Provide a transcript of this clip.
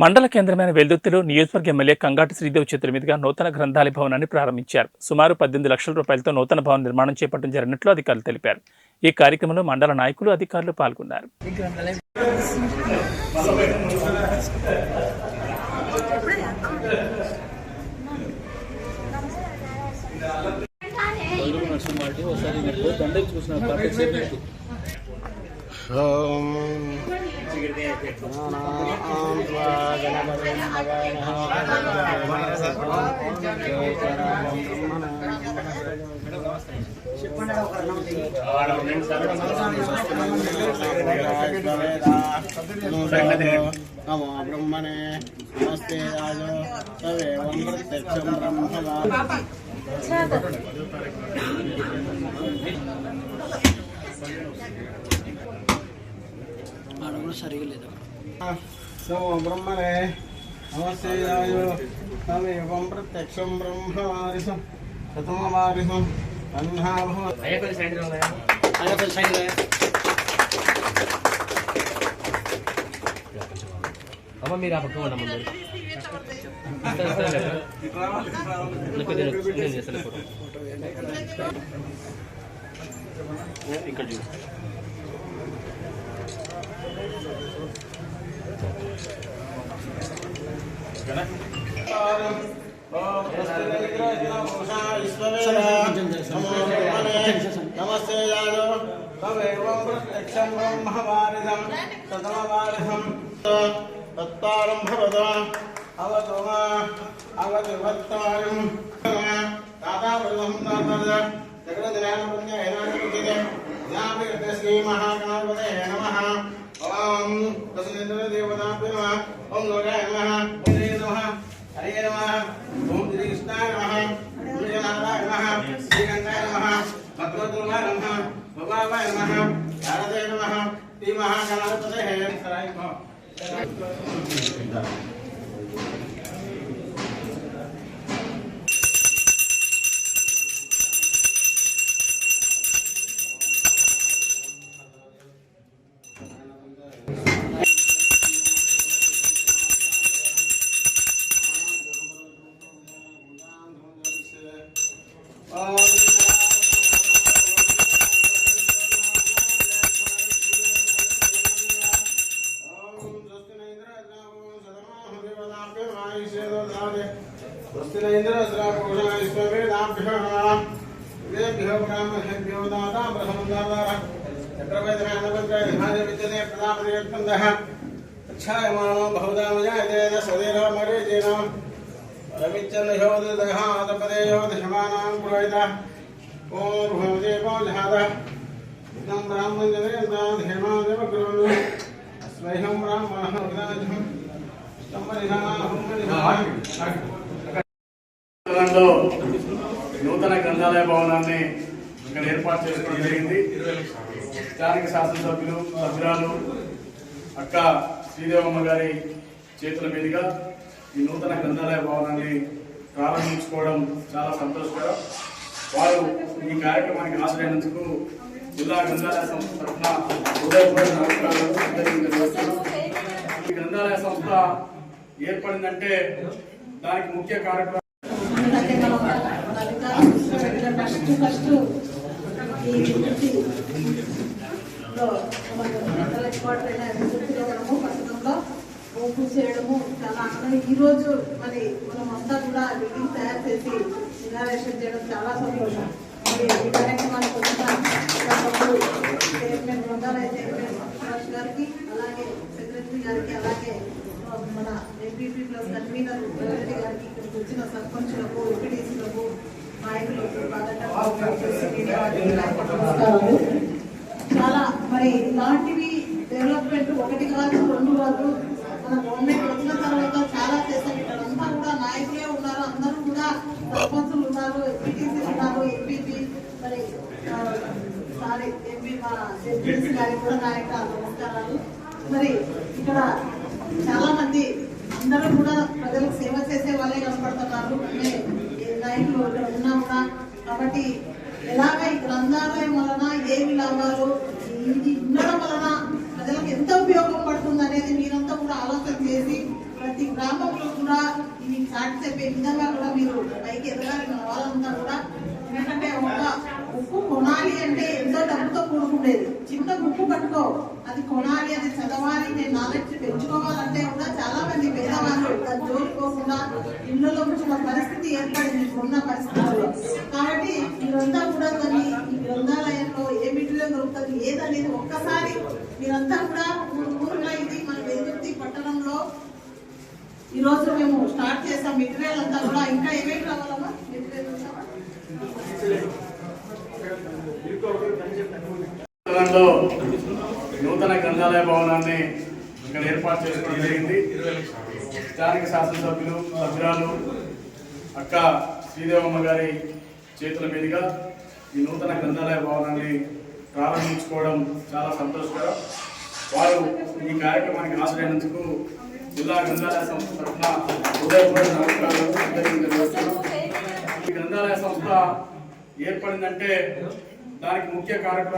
మండల కేంద్రమైన వెల్దుర్తిలో నియోజకవర్గ ఎమ్మెల్యే కంగాటి శ్రీదేవ్ చేతుల మీదుగా నూతన గ్రంథాలయ భవనాన్ని ప్రారంభించారు. సుమారు పద్దెనిమిది లక్షల రూపాయలతో నూతన భవన నిర్మాణం చేపట్టడం జరిగినట్లు అధికారులు తెలిపారు. ఈ కార్యక్రమంలో మండల నాయకులు అధికారులు పాల్గొన్నారు. నమో బ్రహ్మణే నమస్తే. రాజో సవేవం ప్రత్యక్షం బ్రహ్మ నమో బ్రహ్మణే నమస్తే రాజో సవేవం ప్రత్యక్షం బ్రహ్మ వారిసం ప్రథమ వారిసం అన్నాభవ అమ్మ మీరు ఆ పక్క ఉండమ్మ లేదా? ఇక్కడ చూడు नमस्ते यादव तव एवं प्रत्यक्षं ब्रह्मवारिधं प्रथमवारिधं तत्तारं भवत अवतो वा अवतिवत्तारं तातावृतं तद् जगदज्ञानपुण्यैनापि श्रीमहागणपते नमः పుణ్య జ్ఞాపిత శ్రీ మహాగణపతే నమః ఓం దశేంద్ర దేవతాభ్య నమః ఓం లోకాయ నమః ఓం హరే నమః హరే నమః ఓం శ్రీ కృష్ణాయ నమః ఓం జనార్దనాయ నమః శ్రీకంఠాయ నమః భగవద్గురువాయ वेभ्यो ब्राह्मणेभ्यो दाता प्रथमदातारः चक्रवेदनादपत्राय निभाय विद्यते प्रदापदेवत्पन्दः क्षायमाणो भवदामजायतेन सदेरामरेजेनाम् रविचन्द्रयोदयः आतपदेयोदशमानां पुरोहितः। ॐ भवदेवो जातः इदं ब्राह्मणजनेतां हेमादेवगुरुं स्वयं ब्राह्मणः विराजम् स्तम्भनिधानहुमनिधानः గ్రంథాలయ భవనాన్ని ఇక్కడ ఏర్పాటు చేసుకోవడం జరిగింది. స్థానిక శాసనసభ్యులు సభ్యురాలు అక్క శ్రీదేవమ్మ గారి చేతుల మీదుగా ఈ నూతన గ్రంథాలయ భవనాన్ని ప్రారంభించుకోవడం చాలా సంతోషకరం. వారు ఈ కార్యక్రమానికి హాజరైనందుకు జిల్లా గ్రంథాలయ సంస్థ తరఫున హృదయపూర్వక నమస్కారాలు. ఈ గ్రంథాలయ సంస్థ ఏర్పడిందంటే దానికి ముఖ్య కార్యక్రమం ఫస్ట్ ఫస్ట్ ఈ వృత్తిలో మనము పట్టణంలో ఓపు చేయడము చాలా ఆనందం ఈరోజు మరి మనం అంతా కూడా బిల్డింగ్ తయారు చేసి ఇనారేషన్ చేయడం చాలా సంతోషం మరి ఈ కార్యక్రమానికి వచ్చిన చైర్మన్ బృందాలయ చైర్మన్ సుభాష్ గారికి అలాగే సెక్రటరీ గారికి అలాగే మన ఎంపీపీ ప్లస్ కన్వీనర్ రెడ్డి గారికి ఇక్కడికి వచ్చిన సర్పంచులకు ఎంపీడీసీలకు నమస్కారాలు చాలా మరి ఇలాంటివి డెవలప్మెంట్ ఒకటి కాదు రెండు కాదు మన గవర్నమెంట్ వచ్చిన తర్వాత చాలా చేశారు ఇక్కడంతా కూడా నాయకులే ఉన్నారు అందరూ కూడా సర్పంచులు ఉన్నారు ఎంపీటీసీ ఉన్నారు ఎంపీపీ మరి సారీ ఎంపీ మన గారి గారికి కూడా నాయక నమస్కారాలు. మరి ఇక్కడ చాలా మంది అందరూ కూడా ప్రజలకు సేవ చేసే వాళ్ళే కనపడుతున్నారు. ఈ నాయకులు కాబట్టి ఎలాగ ఈ గ్రంథాలయం వలన ఏమి లాభాలు? ఇది ఉండడం వలన ప్రజలకు ఎంత ఉపయోగపడుతుంది అనేది మీరంతా కూడా ఆలోచన చేసి ప్రతి గ్రామంలో కూడా ఇది చాటి చెప్పే విధంగా కూడా మీరు పైకి ఎదగాలి మన వాళ్ళంతా కూడా. ఎందుకంటే ఒక ఉప్పు కొనాలి అంటే ఎంతో డబ్బుతో కూడుకునేది. చిన్న ఉప్పు పట్టుకో అది కొనాలి అది చదవాలి నేను నాలెడ్జ్ పెంచుకోవాలంటే కూడా చాలా మంది పేదవాళ్ళు జోలుకోకుండా ఇళ్ళలో ఉంచిన పరిస్థితి ఏర్పడింది. ఇప్పుడున్న పరిస్థితి మీరంతా కూడా దాన్ని ఈ గ్రంథాలయంలో ఏ మెటీరియల్ దొరుకుతుంది ఏదనేది ఒక్కసారి మీరంతా కూడా ఊర్లో ఇది మన వెలుగుర్తి పట్టణంలో ఈరోజు మేము స్టార్ట్ చేసాం మెటీరియల్ అంతా కూడా. ఇంకా ఏమేమి కావాలమ్మా? మెటీరియల్ నూతన గ్రంథాలయ భవనాన్ని ఇక్కడ ఏర్పాటు చేసుకోవడం జరిగింది. స్థానిక శాసనసభ్యులు సభ్యురాలు అక్క శ్రీదేవమ్మ గారి చేతుల మీదుగా ఈ నూతన గ్రంథాలయ భవనాన్ని ప్రారంభించుకోవడం చాలా సంతోషకరం. వారు ఈ కార్యక్రమానికి హాజరైనందుకు జిల్లా గ్రంథాలయ సంస్థ తరఫున హృదయపూర్వక నమస్కారాలు. ఈ గ్రంథాలయ సంస్థ ఏర్పడిందంటే దానికి ముఖ్య కార్యక్రమం